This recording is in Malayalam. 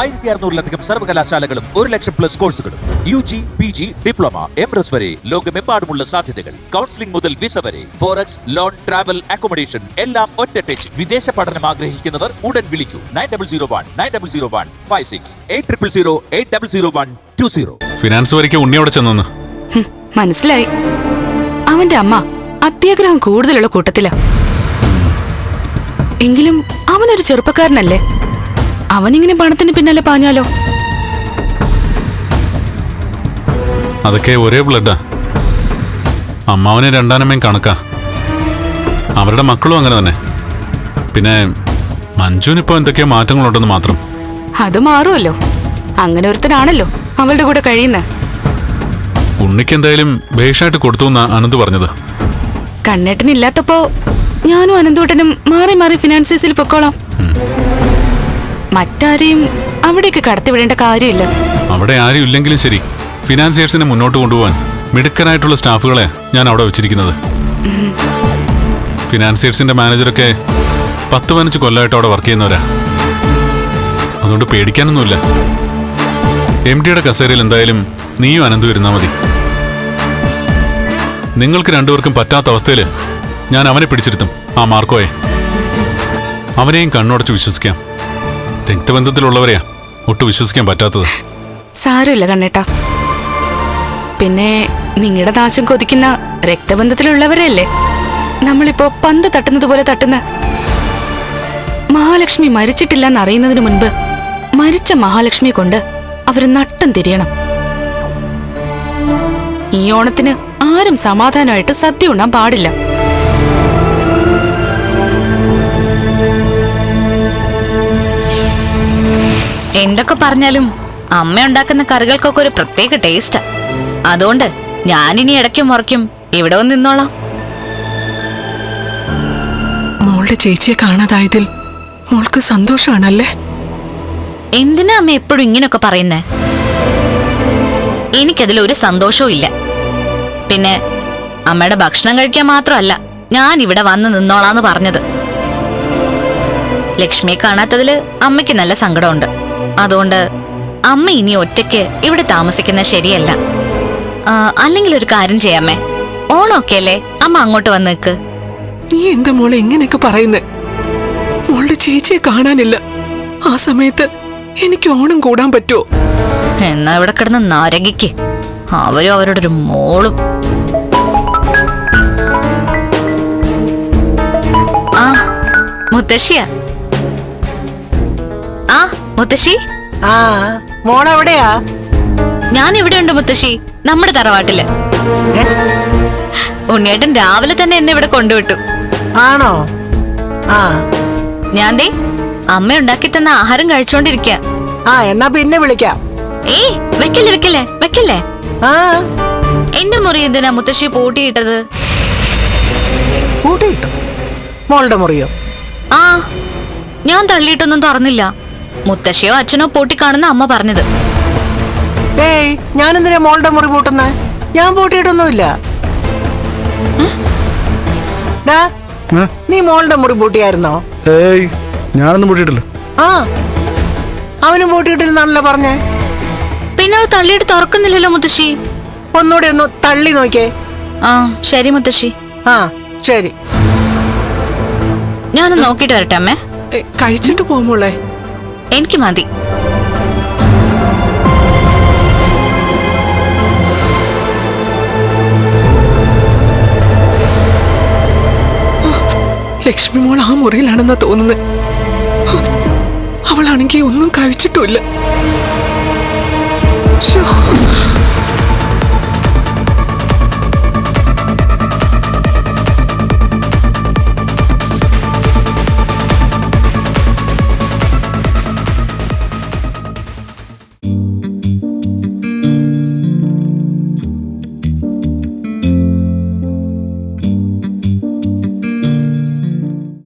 ആയിരത്തി അറുന്നൂറിലധികം സർവകലാശാലകളും ഒരു ലക്ഷം പ്ലസ് കോഴ്സുകളും U G P G diploma M S വരെ ലോകമെമ്പാടുമുള്ള സാധ്യതകൾ. കൗൺസിലിംഗ് മുതൽ വിസ വരെ ഫോറക്സ് ലോൺ ട്രാവൽ അക്കോമഡേഷൻ എല്ലാം ഒറ്റ ടച്ച് വിദേശ പഠനം ആഗ്രഹിക്കുന്നവർ ഉടൻ വിളിക്കൂ. Nine double zero one nine double zero one five six eight triple zero eight double zero one two zero. Finance വരയ്ക്ക് ഉണ്ണി അവിടെ ചെന്നു മനസ്സിലായി. അവന്റെ അമ്മ അത്യാഗ്രഹം കൂടുതലുള്ള കൂട്ടത്തിലാ. എങ്കിലും അവനൊരു ചെറുപ്പക്കാരനല്ലേ? അവനിങ്ങനെ പണത്തിന് പിന്നാലെ പാഞ്ഞാലോ? അതൊക്കെ ഒരേ ബ്ലഡാ. അമ്മാവനെ രണ്ടാനമ്മയും കണക്കാ. അവരുടെ മക്കളും അങ്ങനെ തന്നെ. പിന്നെ മഞ്ജുവിനിപ്പോ എന്തൊക്കെയോ മാറ്റങ്ങളുണ്ടെന്ന് മാത്രം. അത് മാറുമല്ലോ. അങ്ങനെ ഒരുത്തനാണല്ലോ അവളുടെ കൂടെ കഴിയുന്ന. ഉണ്ണിക്ക് എന്തായാലും ഭേഷായിട്ട് കൊടുത്തു എന്നാ അനന്ത് പറഞ്ഞത്. കണ്ണേട്ടനില്ലാത്തപ്പോ ഞാനും അനന്തൂട്ടനും മാറി മാറി ഫിനാൻസീസിൽ പൊക്കോളാം. മറ്റാരെയും അവിടേക്ക് കടത്തിവിടേണ്ട കാര്യമില്ല. അവിടെ ആരും ഇല്ലെങ്കിലും ശരി. ഫിനാൻസിയേഴ്സിനെ മുന്നോട്ട് കൊണ്ടുപോകാൻ മിടുക്കനായിട്ടുള്ള സ്റ്റാഫുകളെ ഞാൻ അവിടെ വെച്ചിരിക്കുന്നത്. ഫിനാൻസിയേഴ്സിന്റെ മാനേജറൊക്കെ പത്ത് പതിനഞ്ച് കൊല്ലമായിട്ട് അവിടെ വർക്ക് ചെയ്യുന്നവരാ. അതുകൊണ്ട് പേടിക്കാനൊന്നുമില്ല. എം ഡിയുടെ കസേരയിൽ എന്തായാലും നീയും അനന്തു ഇരുന്നാ മതി. നിങ്ങൾക്ക് രണ്ടുപേർക്കും പറ്റാത്ത അവസ്ഥയിൽ ഞാൻ അവനെ പിടിച്ചിരുത്തും. ആ മാർക്കോയെ. അവനെയും കണ്ണുടച്ച് വിശ്വസിക്കാം. രക്തബന്ധത്തിലുള്ളവരെയാ ഒട്ടും വിശ്വസിക്കാൻ പറ്റാത്തത്. സാരമില്ല കണ്ണേട്ടാ. പിന്നെ നിങ്ങളുടെ നാശം കൊതിക്കുന്ന രക്തബന്ധത്തിലുള്ളവരല്ലേ? നമ്മളിപ്പോ പന്ത് തട്ടുന്നത് പോലെ തട്ടുന്ന മഹാലക്ഷ്മി മരിച്ചിട്ടില്ലെന്ന് അറിയുന്നതിന് മുൻപ് മരിച്ച മഹാലക്ഷ്മിയെ കൊണ്ട് അവർ നട്ടം തിരിയണം. ഈ ഓണത്തിന് ആരും സമാധാനമായിട്ട് സദ്യ ഉണ്ണാൻ പാടില്ല. എന്തൊക്കെ പറഞ്ഞാലും അമ്മ ഉണ്ടാക്കുന്ന കറികൾക്കൊക്കെ ഒരു പ്രത്യേക ടേസ്റ്റാ അതുകൊണ്ട് ഞാനിനി ഇടയ്ക്കും മുറയ്ക്കും ഇവിടെ വന്ന് നിന്നോളാം. മോളുടെ ചേച്ചിയെ കാണാതായതിൽ മോൾക്ക് സന്തോഷമാണല്ലേ എന്തിനാ അമ്മ എപ്പോഴും ഇങ്ങനെയൊക്കെ പറയുന്നേ? എനിക്കതിൽ ഒരു സന്തോഷവും ഇല്ല. പിന്നെ അമ്മയുടെ ഭക്ഷണം കഴിക്കാൻ മാത്രമല്ല ഞാൻ ഇവിടെ വന്ന് നിന്നോളാന്ന് പറഞ്ഞത്. ലക്ഷ്മിയെ കാണാത്തതിൽ അമ്മയ്ക്ക് നല്ല സങ്കടമുണ്ട്. അതുകൊണ്ട് അമ്മ ഇനി ഒറ്റയ്ക്ക് ഇവിടെ താമസിക്കുന്നത് ശരിയല്ല. അല്ലെങ്കിൽ ഒരു കാര്യം ചെയ്യാമേ. ഓണമൊക്കെ അല്ലേ അമ്മ അങ്ങോട്ട് വന്ന് നിൽക്ക് നീ എന്താ മോളെ ഇങ്ങനെയൊക്കെ പറയുന്നേ? മോളുടെ ചേച്ചിയെ കാണാനില്ല. ആ സമയത്ത് എനിക്ക് ഓണം കൂടാൻ പറ്റുമോ എന്നാ ഇവിടെ കിടന്ന് നാരകിക്ക്. അവരും അവരുടെ ഒരു മോളും. ആ മുത്തശ്ശിയാ. ആ മുത്തശ്ശി? ആ മോളെവിടെയാ? ഞാൻ ഇവിടെ ഉണ്ട് മുത്തശ്ശി നമ്മുടെ തറവാട്ടിൽ? ഉണ്ണിയേട്ടൻ രാവിലെ തന്നെ എന്നെ ഇവിടെ കൊണ്ടുവിട്ടു. ആണോ? ആ. ഞാൻ ദേ അമ്മ ഉണ്ടാക്കി തന്ന ആഹാരം കഴിച്ചോണ്ടിരിക്ക. ആ എന്നാ പിന്നെ വിളിക്കാം. ഏയ് വെക്കല്ലേ വെക്കല്ലേ വെക്കല്ലേ? ആ. എന്റെ മുറി എന്തിനാ മുത്തശ്ശി പൂട്ടിയിട്ടത്? കൂട്ടിയിട്ടു മോളുടെ മുറിയോ? ആ ഞാൻ തള്ളിയിട്ടൊന്നും തുറന്നില്ല. മുത്തശ്ശിയോ അച്ഛനോ പൂട്ടിക്കാണെന്ന് അമ്മ പറഞ്ഞത്. ഏയ് ഞാനെന്തിനാ മോളുടെ മുറി പൂട്ടുന്നേ? ഞാൻ പൂട്ടിയിട്ടൊന്നുമില്ല. ഡാ, നീ മോളുടെ മുറി പൂട്ടിയായിരുന്നോ? ഏയ് ഞാനൊന്നും പൊട്ടിയിട്ടില്ല. ആ അവനും പൂട്ടിയിട്ടില്ലെന്നാണല്ലോ പറഞ്ഞേ. പിന്നെ അത് തള്ളിയിട്ട് തുറക്കുന്നില്ലല്ലോ മുത്തശ്ശി. ഒന്നുകൂടി ഒന്ന് തള്ളി നോക്കിയേ. ആ ശരി മുത്തശ്ശി. ആ ശരി. ഞാനൊന്ന് നോക്കിയിട്ട് വരട്ടെ അമ്മേ. ഏ, കഴിച്ചിട്ട് പോ മോളെ. എനിക്ക് മതി. ലക്ഷ്മി മോൾ ആ മുറിയിലാണെന്നാ തോന്നുന്നത് അവളാണെങ്കിൽ ഒന്നും കഴിച്ചിട്ടുമില്ല.